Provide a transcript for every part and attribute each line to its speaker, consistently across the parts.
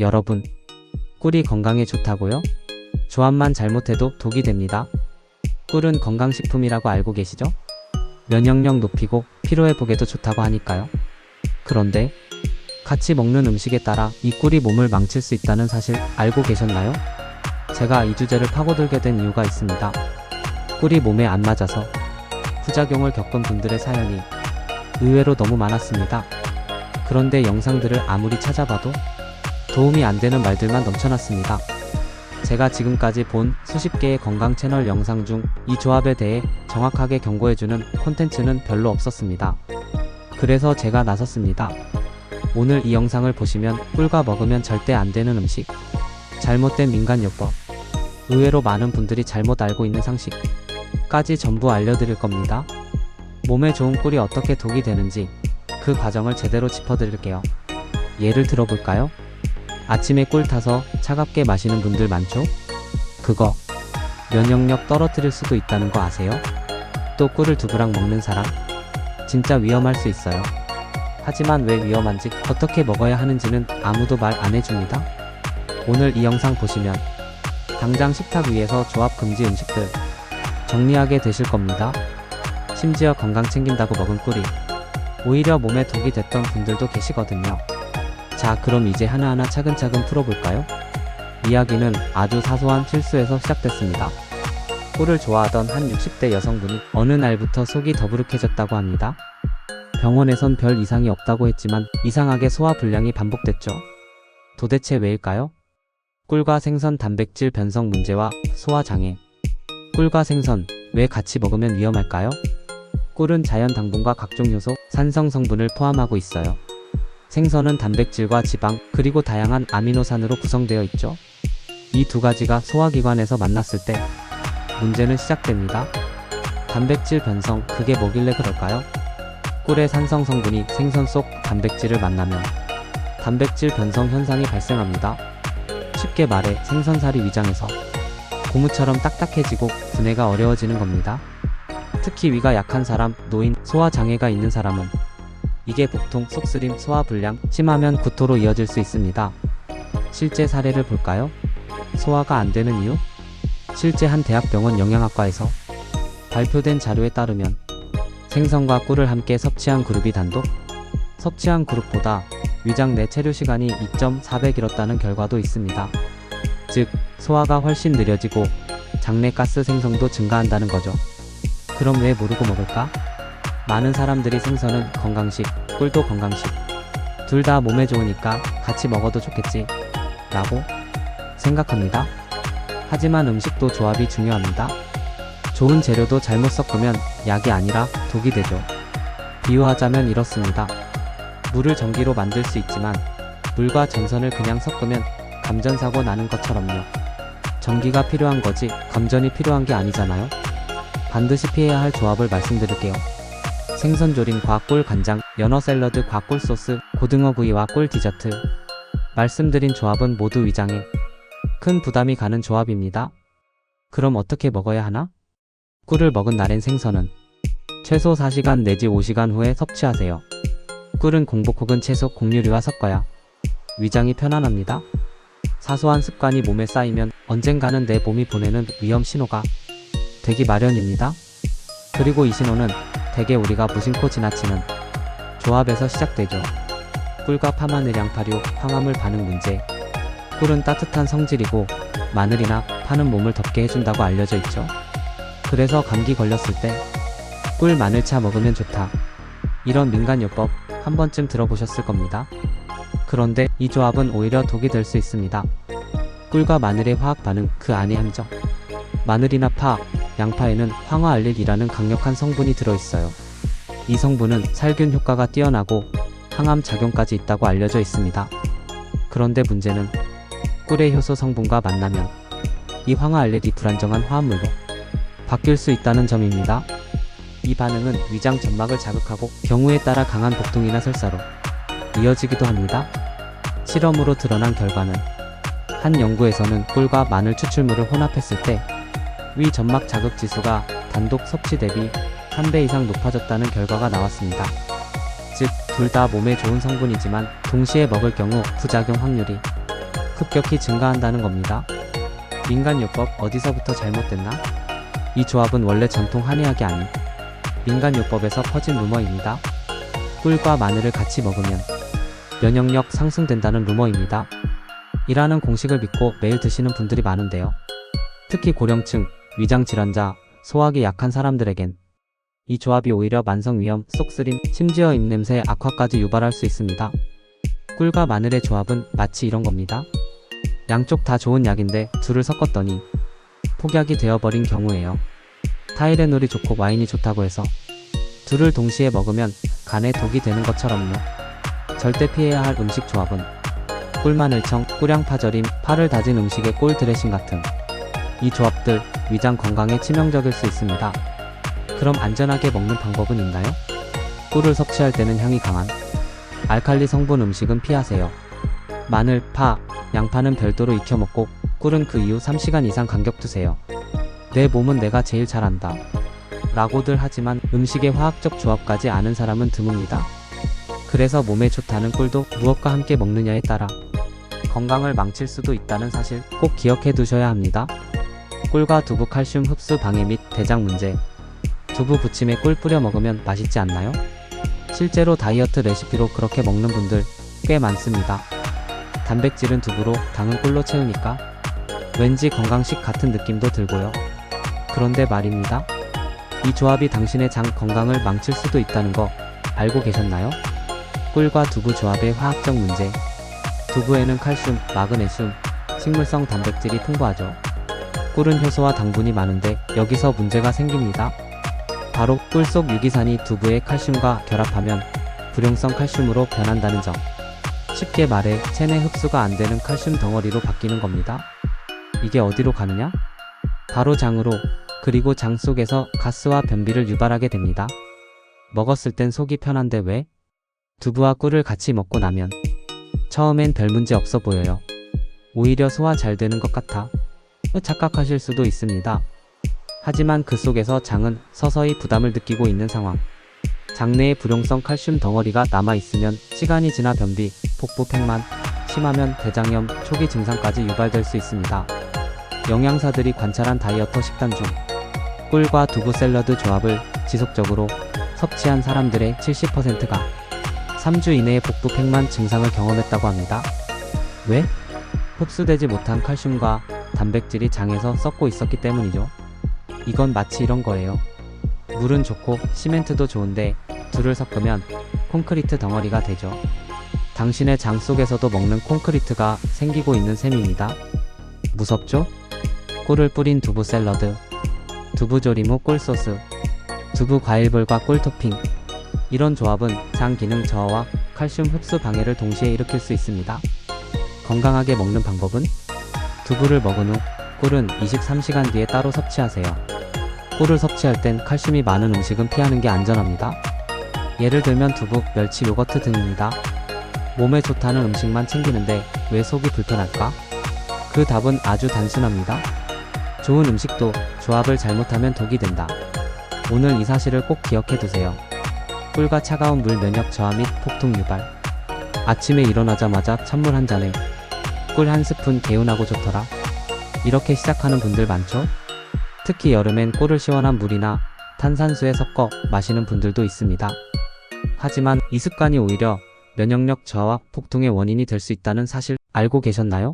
Speaker 1: 여러분, 꿀이 건강에 좋다고요? 조합만 잘못해도 독이 됩니다. 꿀은 건강식품이라고 알고 계시죠? 면역력 높이고 피로회복에도 좋다고 하니까요. 그런데 같이 먹는 음식에 따라 이 꿀이 몸을 망칠 수 있다는 사실 알고 계셨나요? 제가 이 주제를 파고들게 된 이유가 있습니다. 꿀이 몸에 안 맞아서 부작용을 겪은 분들의 사연이 의외로 너무 많았습니다. 그런데 영상들을 아무리 찾아봐도 도움이 안 되는 말들만 넘쳐났습니다. 제가 지금까지 본 수십 개의 건강 채널 영상 중 이 조합에 대해 정확하게 경고해주는 콘텐츠는 별로 없었습니다. 그래서 제가 나섰습니다. 오늘 이 영상을 보시면 꿀과 먹으면 절대 안 되는 음식, 잘못된 민간요법, 의외로 많은 분들이 잘못 알고 있는 상식까지 전부 알려드릴 겁니다. 몸에 좋은 꿀이 어떻게 독이 되는지 그 과정을 제대로 짚어드릴게요. 예를 들어볼까요? 아침에 꿀 타서 차갑게 마시는 분들 많죠? 그거 면역력 떨어뜨릴 수도 있다는 거 아세요? 또 꿀을 두 그락 먹는 사람? 진짜 위험할 수 있어요. 하지만 왜 위험한지 어떻게 먹어야 하는지는 아무도 말 안 해줍니다. 오늘 이 영상 보시면 당장 식탁 위에서 조합 금지 음식들 정리하게 되실 겁니다. 심지어 건강 챙긴다고 먹은 꿀이 오히려 몸에 독이 됐던 분들도 계시거든요. 자, 그럼 이제 하나하나 차근차근 풀어볼까요? 이야기는 아주 사소한 실수에서 시작됐습니다. 꿀을 좋아하던 한 60대 여성분이 어느 날부터 속이 더부룩해졌다고 합니다. 병원에선 별 이상이 없다고 했지만 이상하게 소화 불량이 반복됐죠. 도대체 왜일까요? 꿀과 생선 단백질 변성 문제와 소화 장애. 꿀과 생선 왜 같이 먹으면 위험할까요? 꿀은 자연 당분과 각종 효소, 산성 성분을 포함하고 있어요. 생선은 단백질과 지방, 그리고 다양한 아미노산으로 구성되어 있죠. 이 두 가지가 소화기관에서 만났을 때 문제는 시작됩니다. 단백질 변성, 그게 뭐길래 그럴까요? 꿀의 산성 성분이 생선 속 단백질을 만나면 단백질 변성 현상이 발생합니다. 쉽게 말해 생선살이 위장에서 고무처럼 딱딱해지고 분해가 어려워지는 겁니다. 특히 위가 약한 사람, 노인, 소화 장애가 있는 사람은 이게 복통, 속쓰림, 소화불량, 심하면 구토로 이어질 수 있습니다. 실제 사례를 볼까요? 소화가 안 되는 이유? 실제 한 대학병원 영양학과에서 발표된 자료에 따르면 생선과 꿀을 함께 섭취한 그룹이 단독 섭취한 그룹보다 위장 내 체류 시간이 2.4배 길었다는 결과도 있습니다. 즉, 소화가 훨씬 느려지고 장내 가스 생성도 증가한다는 거죠. 그럼 왜 모르고 먹을까? 많은 사람들이 생선은 건강식, 꿀도 건강식. 둘 다 몸에 좋으니까 같이 먹어도 좋겠지. 라고 생각합니다. 하지만 음식도 조합이 중요합니다. 좋은 재료도 잘못 섞으면 약이 아니라 독이 되죠. 비유하자면 이렇습니다. 물을 전기로 만들 수 있지만 물과 전선을 그냥 섞으면 감전사고 나는 것처럼요. 전기가 필요한 거지 감전이 필요한 게 아니잖아요. 반드시 피해야 할 조합을 말씀드릴게요. 생선 조림과 꿀 간장, 연어 샐러드 과 꿀 소스, 고등어 구이와 꿀 디저트. 말씀드린 조합은 모두 위장에 큰 부담이 가는 조합입니다. 그럼 어떻게 먹어야 하나? 꿀을 먹은 날엔 생선은 최소 4시간 내지 5시간 후에 섭취하세요. 꿀은 공복 혹은 채소, 곡류류와 섞어야 위장이 편안합니다. 사소한 습관이 몸에 쌓이면 언젠가는 내 몸이 보내는 위험 신호가 되기 마련입니다. 그리고 이 신호는 대개 우리가 무심코 지나치는 조합에서 시작되죠. 꿀과 파마늘 양파류, 황화물 반응 문제. 꿀은 따뜻한 성질이고 마늘이나 파는 몸을 덥게 해준다고 알려져 있죠. 그래서 감기 걸렸을 때 꿀 마늘차 먹으면 좋다. 이런 민간요법 한 번쯤 들어보셨을 겁니다. 그런데 이 조합은 오히려 독이 될 수 있습니다. 꿀과 마늘의 화학 반응 그 안에 함정. 마늘이나 파, 양파에는 황화알릴이라는 강력한 성분이 들어있어요. 이 성분은 살균 효과가 뛰어나고 항암 작용까지 있다고 알려져 있습니다. 그런데 문제는 꿀의 효소 성분과 만나면 이 황화알릴이 불안정한 화합물로 바뀔 수 있다는 점입니다. 이 반응은 위장 점막을 자극하고 경우에 따라 강한 복통이나 설사로 이어지기도 합니다. 실험으로 드러난 결과는 한 연구에서는 꿀과 마늘 추출물을 혼합했을 때 위 점막 자극 지수가 단독 섭취 대비 3배 이상 높아졌다는 결과가 나왔습니다. 즉, 둘 다 몸에 좋은 성분이지만 동시에 먹을 경우 부작용 확률이 급격히 증가한다는 겁니다. 민간요법 어디서부터 잘못됐나? 이 조합은 원래 전통 한의학이 아닌 민간요법에서 퍼진 루머입니다. 꿀과 마늘을 같이 먹으면 면역력 상승된다는 루머입니다. 이라는 공식을 믿고 매일 드시는 분들이 많은데요. 특히 고령층, 위장 질환자, 소화기 약한 사람들에겐 이 조합이 오히려 만성위염, 쏙쓰림, 심지어 입냄새 악화까지 유발할 수 있습니다. 꿀과 마늘의 조합은 마치 이런 겁니다. 양쪽 다 좋은 약인데 둘을 섞었더니 폭약이 되어버린 경우에요. 타이레놀이 좋고 와인이 좋다고 해서 둘을 동시에 먹으면 간에 독이 되는 것처럼요. 절대 피해야 할 음식 조합은 꿀마늘청, 꿀양파절임, 파를 다진 음식에 꿀 드레싱 같은 이 조합들 위장 건강에 치명적일 수 있습니다. 그럼 안전하게 먹는 방법은 있나요? 꿀을 섭취할 때는 향이 강한 알칼리 성분 음식은 피하세요. 마늘, 파, 양파는 별도로 익혀 먹고 꿀은 그 이후 3시간 이상 간격 두세요. 내 몸은 내가 제일 잘 안다. 라고들 하지만 음식의 화학적 조합까지 아는 사람은 드뭅니다. 그래서 몸에 좋다는 꿀도 무엇과 함께 먹느냐에 따라 건강을 망칠 수도 있다는 사실 꼭 기억해 두셔야 합니다. 꿀과 두부 칼슘 흡수 방해 및 대장 문제. 두부 부침에 꿀 뿌려 먹으면 맛있지 않나요? 실제로 다이어트 레시피로 그렇게 먹는 분들 꽤 많습니다. 단백질은 두부로 당은 꿀로 채우니까 왠지 건강식 같은 느낌도 들고요. 그런데 말입니다. 이 조합이 당신의 장 건강을 망칠 수도 있다는 거 알고 계셨나요? 꿀과 두부 조합의 화학적 문제. 두부에는 칼슘, 마그네슘, 식물성 단백질이 풍부하죠. 꿀은 효소와 당분이 많은데 여기서 문제가 생깁니다. 바로 꿀 속 유기산이 두부의 칼슘과 결합하면 불용성 칼슘으로 변한다는 점. 쉽게 말해 체내 흡수가 안 되는 칼슘 덩어리로 바뀌는 겁니다. 이게 어디로 가느냐? 바로 장으로, 그리고 장 속에서 가스와 변비를 유발하게 됩니다. 먹었을 땐 속이 편한데 왜? 두부와 꿀을 같이 먹고 나면 처음엔 별 문제 없어 보여요. 오히려 소화 잘 되는 것 같아. 착각하실 수도 있습니다. 하지만 그 속에서 장은 서서히 부담을 느끼고 있는 상황. 장내에 불용성 칼슘 덩어리가 남아있으면 시간이 지나 변비, 복부 팽만, 심하면 대장염, 초기 증상까지 유발될 수 있습니다. 영양사들이 관찰한 다이어터 식단 중 꿀과 두부 샐러드 조합을 지속적으로 섭취한 사람들의 70%가 3주 이내에 복부 팽만 증상을 경험했다고 합니다. 왜? 흡수되지 못한 칼슘과 단백질이 장에서 썩고 있었기 때문이죠. 이건 마치 이런 거예요. 물은 좋고 시멘트도 좋은데 둘을 섞으면 콘크리트 덩어리가 되죠. 당신의 장 속에서도 먹는 콘크리트가 생기고 있는 셈입니다. 무섭죠? 꿀을 뿌린 두부 샐러드, 두부 조림 후 꿀소스, 두부 과일볼과 꿀 토핑. 이런 조합은 장 기능 저하와 칼슘 흡수 방해를 동시에 일으킬 수 있습니다. 건강하게 먹는 방법은? 두부를 먹은 후 꿀은 23시간 뒤에 따로 섭취하세요. 꿀을 섭취할 땐 칼슘이 많은 음식은 피하는 게 안전합니다. 예를 들면 두부, 멸치, 요거트 등입니다. 몸에 좋다는 음식만 챙기는데 왜 속이 불편할까? 그 답은 아주 단순합니다. 좋은 음식도 조합을 잘못하면 독이 된다. 오늘 이 사실을 꼭 기억해 두세요. 꿀과 차가운 물 면역 저하 및 폭통 유발. 아침에 일어나자마자 찬물 한 잔에 꿀 한 스푼 개운하고 좋더라. 이렇게 시작하는 분들 많죠? 특히 여름엔 꿀을 시원한 물이나 탄산수에 섞어 마시는 분들도 있습니다. 하지만 이 습관이 오히려 면역력 저하와 폭통의 원인이 될 수 있다는 사실 알고 계셨나요?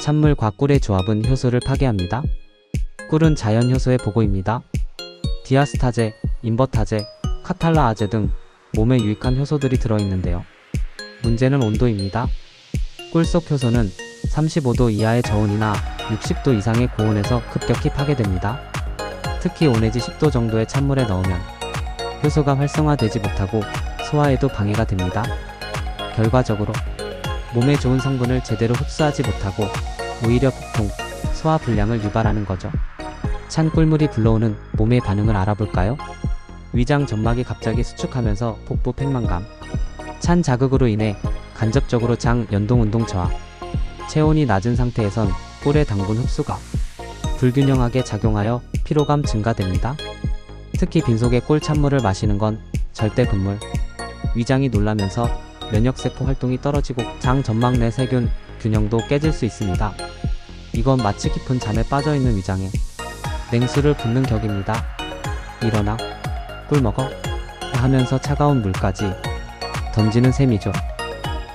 Speaker 1: 찬물과 꿀의 조합은 효소를 파괴합니다. 꿀은 자연 효소의 보고입니다. 디아스타제, 인버타제, 카탈라아제 등 몸에 유익한 효소들이 들어있는데요. 문제는 온도입니다. 꿀속 효소는 35도 이하의 저온이나 60도 이상의 고온에서 급격히 파괴됩니다. 특히 온해지 10도 정도의 찬물에 넣으면 효소가 활성화되지 못하고 소화에도 방해가 됩니다. 결과적으로 몸에 좋은 성분을 제대로 흡수하지 못하고 오히려 폭통, 소화 불량을 유발하는 거죠. 찬 꿀물이 불러오는 몸의 반응을 알아볼까요? 위장 점막이 갑자기 수축하면서 복부 팽만감, 찬 자극으로 인해 간접적으로 장 연동 운동 저하, 체온이 낮은 상태에선 꿀의 당분 흡수가 불균형하게 작용하여 피로감 증가됩니다. 특히 빈속에 꿀 찬물을 마시는 건 절대 금물. 위장이 놀라면서 면역세포 활동이 떨어지고 장 점막 내 세균, 균형도 깨질 수 있습니다. 이건 마치 깊은 잠에 빠져 있는 위장에 냉수를 붓는 격입니다. 일어나, 꿀 먹어 하면서 차가운 물까지 던지는 셈이죠.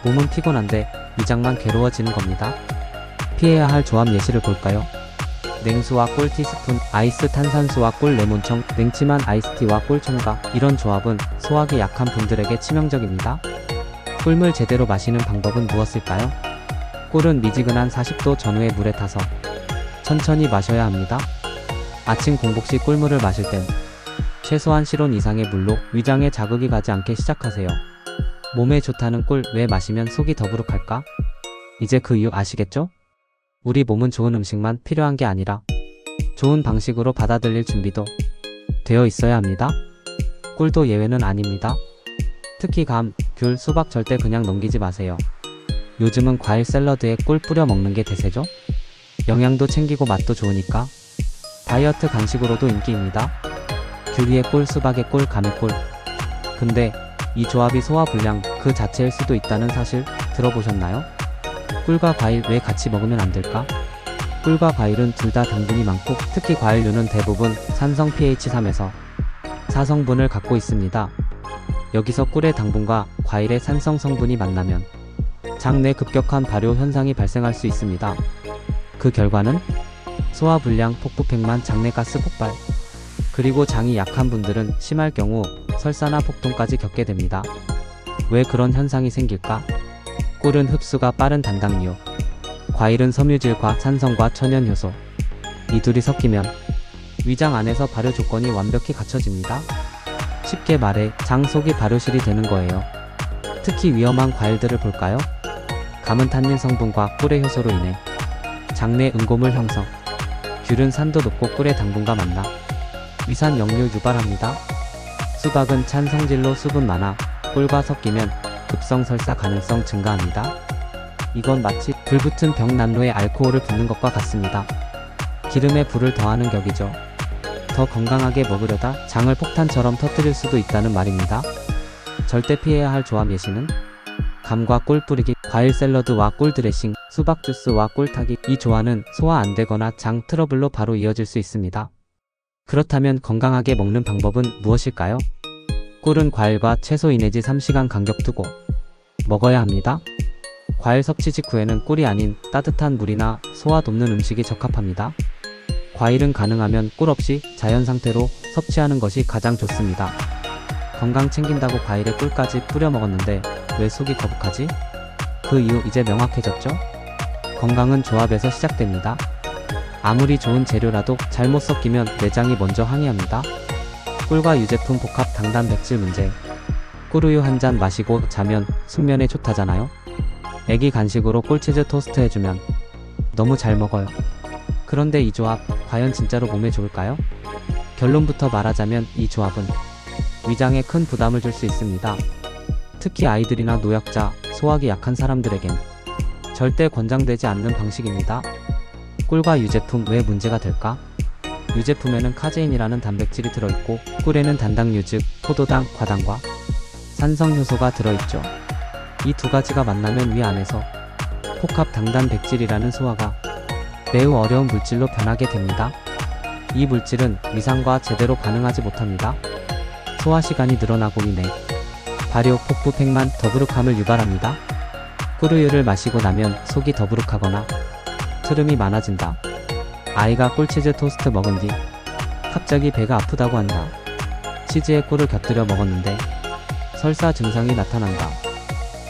Speaker 1: 몸은 피곤한데 위장만 괴로워지는 겁니다. 피해야 할 조합 예시를 볼까요? 냉수와 꿀 티스푼, 아이스 탄산수와 꿀 레몬청, 냉침한 아이스티와 꿀 첨가 이런 조합은 소화기 약한 분들에게 치명적입니다. 꿀물 제대로 마시는 방법은 무엇일까요? 꿀은 미지근한 40도 전후의 물에 타서 천천히 마셔야 합니다. 아침 공복 시 꿀물을 마실 땐 최소한 실온 이상의 물로 위장에 자극이 가지 않게 시작하세요. 몸에 좋다는 꿀 왜 마시면 속이 더부룩할까? 이제 그 이유 아시겠죠? 우리 몸은 좋은 음식만 필요한 게 아니라 좋은 방식으로 받아들일 준비도 되어 있어야 합니다. 꿀도 예외는 아닙니다. 특히 감, 귤, 수박 절대 그냥 넘기지 마세요. 요즘은 과일 샐러드에 꿀 뿌려 먹는 게 대세죠? 영양도 챙기고 맛도 좋으니까 다이어트 간식으로도 인기입니다. 귤 위에 꿀, 수박에 꿀, 감에 꿀. 근데 이 조합이 소화 불량 그 자체일 수도 있다는 사실 들어보셨나요? 꿀과 과일 왜 같이 먹으면 안 될까? 꿀과 과일은 둘 다 당분이 많고 특히 과일류는 대부분 산성 pH 3에서 4성분을 갖고 있습니다. 여기서 꿀의 당분과 과일의 산성 성분이 만나면 장내 급격한 발효 현상이 발생할 수 있습니다. 그 결과는 소화 불량, 폭부팩만, 장내 가스 폭발, 그리고 장이 약한 분들은 심할 경우 설사나 폭통까지 겪게 됩니다. 왜 그런 현상이 생길까? 꿀은 흡수가 빠른 단당류, 과일은 섬유질과 산성과 천연 효소. 이 둘이 섞이면 위장 안에서 발효 조건이 완벽히 갖춰집니다. 쉽게 말해 장 속이 발효실이 되는 거예요. 특히 위험한 과일들을 볼까요? 감은 탄닌 성분과 꿀의 효소로 인해 장내 응고물 형성. 귤은 산도 높고 꿀의 당분과 만나 위산 역류 유발합니다. 수박은 찬 성질로 수분 많아 꿀과 섞이면 급성 설사 가능성 증가합니다. 이건 마치 불붙은 벽난로에 알코올을 붓는 것과 같습니다. 기름에 불을 더하는 격이죠. 더 건강하게 먹으려다 장을 폭탄처럼 터뜨릴 수도 있다는 말입니다. 절대 피해야 할 조합 예시는 감과 꿀 뿌리기, 과일 샐러드와 꿀 드레싱, 수박 주스와 꿀 타기 이 조화는 소화 안 되거나 장 트러블로 바로 이어질 수 있습니다. 그렇다면 건강하게 먹는 방법은 무엇일까요? 꿀은 과일과 채소 이내지 3시간 간격 두고 먹어야 합니다. 과일 섭취 직후에는 꿀이 아닌 따뜻한 물이나 소화 돕는 음식이 적합합니다. 과일은 가능하면 꿀 없이 자연 상태로 섭취하는 것이 가장 좋습니다. 건강 챙긴다고 과일에 꿀까지 뿌려 먹었는데 왜 속이 거북하지? 그 이유 이제 명확해졌죠? 건강은 조합에서 시작됩니다. 아무리 좋은 재료라도 잘못 섞이면 내장이 먼저 항의합니다. 꿀과 유제품 복합 당단 백질 문제. 꿀우유 한 잔 마시고 자면 숙면에 좋다잖아요. 애기 간식으로 꿀치즈 토스트 해주면 너무 잘 먹어요. 그런데 이 조합 과연 진짜로 몸에 좋을까요? 결론부터 말하자면 이 조합은 위장에 큰 부담을 줄 수 있습니다. 특히 아이들이나 노약자, 소화기 약한 사람들에겐 절대 권장되지 않는 방식입니다. 꿀과 유제품 왜 문제가 될까? 유제품에는 카제인이라는 단백질이 들어있고 꿀에는 단당류 즉 포도당, 과당과 산성 효소가 들어있죠. 이 두 가지가 만나면 위 안에서 복합 당단백질이라는 소화가 매우 어려운 물질로 변하게 됩니다. 이 물질은 위상과 제대로 가능하지 못합니다. 소화 시간이 늘어나고 이내 발효, 폭부, 팽만, 더부룩함을 유발합니다. 꿀우유를 마시고 나면 속이 더부룩하거나 트름이 많아진다. 아이가 꿀치즈 토스트 먹은 뒤 갑자기 배가 아프다고 한다. 치즈에 꿀을 곁들여 먹었는데 설사 증상이 나타난다.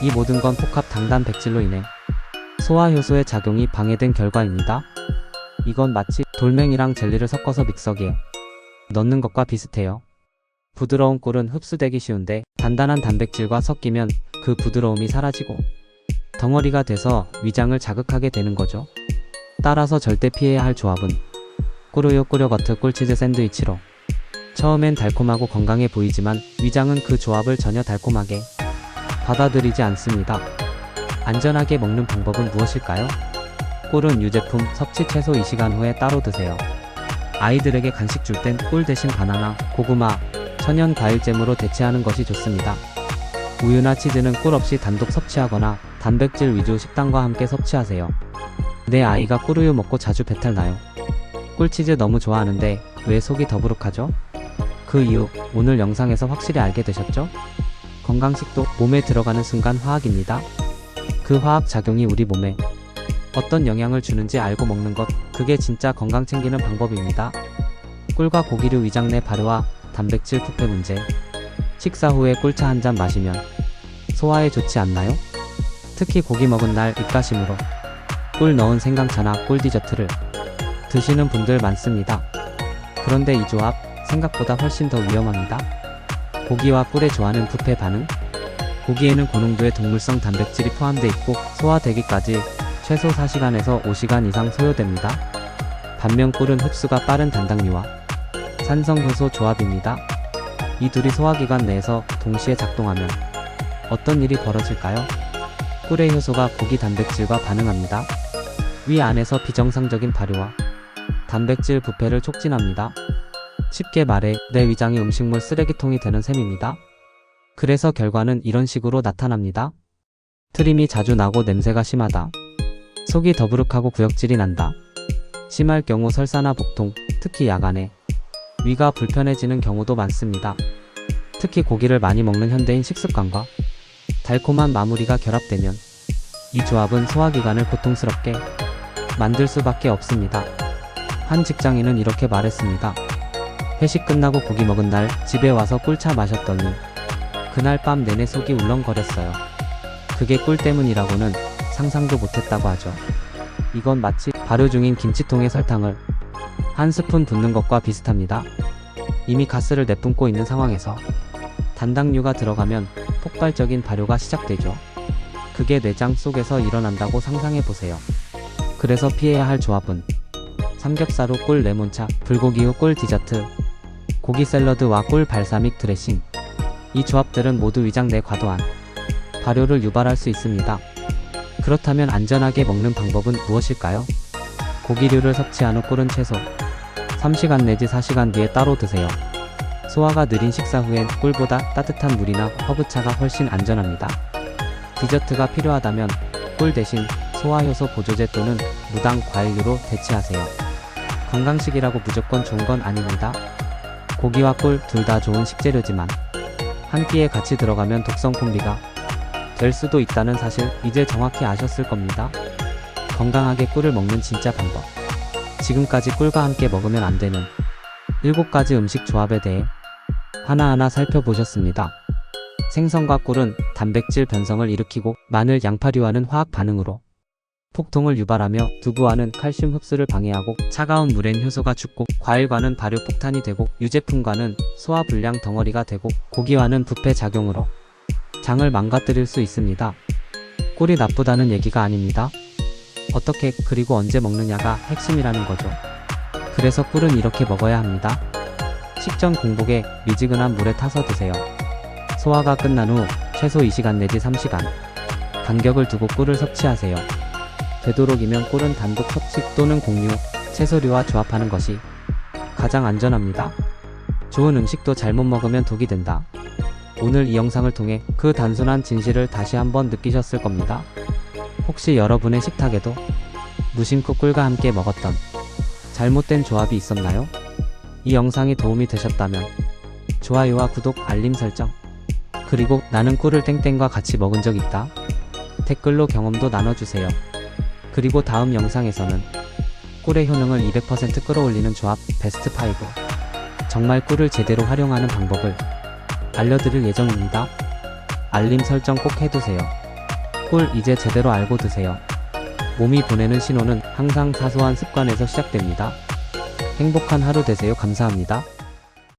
Speaker 1: 이 모든 건 복합 당단 백질로 인해 소화 효소의 작용이 방해된 결과입니다. 이건 마치 돌멩이랑 젤리를 섞어서 믹서기에 넣는 것과 비슷해요. 부드러운 꿀은 흡수되기 쉬운데 단단한 단백질과 섞이면 그 부드러움이 사라지고 덩어리가 돼서 위장을 자극하게 되는 거죠. 따라서 절대 피해야 할 조합은 꿀우유 꿀요거트 꿀치즈 샌드위치로 처음엔 달콤하고 건강해 보이지만 위장은 그 조합을 전혀 달콤하게 받아들이지 않습니다. 안전하게 먹는 방법은 무엇일까요? 꿀은 유제품 섭취 최소 2시간 후에 따로 드세요. 아이들에게 간식 줄 땐 꿀 대신 바나나, 고구마, 천연 과일잼으로 대체하는 것이 좋습니다. 우유나 치즈는 꿀 없이 단독 섭취하거나 단백질 위주 식단과 함께 섭취하세요. 내 아이가 꿀우유 먹고 자주 배탈 나요. 꿀치즈 너무 좋아하는데 왜 속이 더부룩하죠? 그 이유 오늘 영상에서 확실히 알게 되셨죠? 건강식도 몸에 들어가는 순간 화학입니다. 그 화학 작용이 우리 몸에 어떤 영향을 주는지 알고 먹는 것, 그게 진짜 건강 챙기는 방법입니다. 꿀과 고기류 위장 내 발효와 단백질 부패 문제. 식사 후에 꿀차 한 잔 마시면 소화에 좋지 않나요? 특히 고기 먹은 날 입가심으로 꿀 넣은 생강차나 꿀 디저트를 드시는 분들 많습니다. 그런데 이 조합 생각보다 훨씬 더 위험합니다. 고기와 꿀에 좋아하는 부패 반응? 고기에는 고농도의 동물성 단백질이 포함되어 있고 소화되기까지 최소 4시간에서 5시간 이상 소요됩니다. 반면 꿀은 흡수가 빠른 단당류와 산성효소 조합입니다. 이 둘이 소화기관 내에서 동시에 작동하면 어떤 일이 벌어질까요? 꿀의 효소가 고기 단백질과 반응합니다. 위 안에서 비정상적인 발효와 단백질 부패를 촉진합니다. 쉽게 말해 내 위장이 음식물 쓰레기통이 되는 셈입니다. 그래서 결과는 이런 식으로 나타납니다. 트림이 자주 나고 냄새가 심하다. 속이 더부룩하고 구역질이 난다. 심할 경우 설사나 복통, 특히 야간에 위가 불편해지는 경우도 많습니다. 특히 고기를 많이 먹는 현대인 식습관과 달콤한 마무리가 결합되면 이 조합은 소화기관을 고통스럽게 만들 수밖에 없습니다. 한 직장인은 이렇게 말했습니다. 회식 끝나고 고기 먹은 날 집에 와서 꿀차 마셨더니 그날 밤 내내 속이 울렁거렸어요. 그게 꿀 때문이라고는 상상도 못했다고 하죠. 이건 마치 발효 중인 김치통에 설탕을 한 스푼 붓는 것과 비슷합니다. 이미 가스를 내뿜고 있는 상황에서 단당류가 들어가면 폭발적인 발효가 시작되죠. 그게 내장 속에서 일어난다고 상상해 보세요. 그래서 피해야 할 조합은 삼겹살후 꿀 레몬차, 불고기 후 꿀 디저트, 고기 샐러드와 꿀 발사믹 드레싱. 이 조합들은 모두 위장 내 과도한 발효를 유발할 수 있습니다. 그렇다면 안전하게 먹는 방법은 무엇일까요? 고기류를 섭취한 후 꿀은 최소 3시간 내지 4시간 뒤에 따로 드세요. 소화가 느린 식사 후엔 꿀보다 따뜻한 물이나 허브차가 훨씬 안전합니다. 디저트가 필요하다면 꿀 대신 소화효소 보조제 또는 무당 과일류로 대체하세요. 건강식이라고 무조건 좋은 건 아닙니다. 고기와 꿀 둘 다 좋은 식재료지만 한 끼에 같이 들어가면 독성 콤비가 될 수도 있다는 사실 이제 정확히 아셨을 겁니다. 건강하게 꿀을 먹는 진짜 방법. 지금까지 꿀과 함께 먹으면 안 되는 7가지 음식 조합에 대해 하나하나 살펴보셨습니다. 생선과 꿀은 단백질 변성을 일으키고 마늘, 양파류와는 화학 반응으로 폭통을 유발하며 두부와는 칼슘 흡수를 방해하고 차가운 물엔 효소가 죽고 과일과는 발효 폭탄이 되고 유제품과는 소화 불량 덩어리가 되고 고기와는 부패 작용으로 장을 망가뜨릴 수 있습니다. 꿀이 나쁘다는 얘기가 아닙니다. 어떻게 그리고 언제 먹느냐가 핵심이라는 거죠. 그래서 꿀은 이렇게 먹어야 합니다. 식전 공복에 미지근한 물에 타서 드세요. 소화가 끝난 후 최소 2시간 내지 3시간 간격을 두고 꿀을 섭취하세요. 되도록이면 꿀은 단독 섭취 또는 공유, 채소류와 조합하는 것이 가장 안전합니다. 좋은 음식도 잘못 먹으면 독이 된다. 오늘 이 영상을 통해 그 단순한 진실을 다시 한번 느끼셨을 겁니다. 혹시 여러분의 식탁에도 무심코 꿀과 함께 먹었던 잘못된 조합이 있었나요? 이 영상이 도움이 되셨다면 좋아요와 구독, 알림 설정 그리고 나는 꿀을 땡땡과 같이 먹은 적 있다. 댓글로 경험도 나눠주세요. 그리고 다음 영상에서는 꿀의 효능을 200% 끌어올리는 조합 베스트 5 정말 꿀을 제대로 활용하는 방법을 알려드릴 예정입니다. 알림 설정 꼭 해두세요. 꿀 이제 제대로 알고 드세요. 몸이 보내는 신호는 항상 사소한 습관에서 시작됩니다. 행복한 하루 되세요. 감사합니다.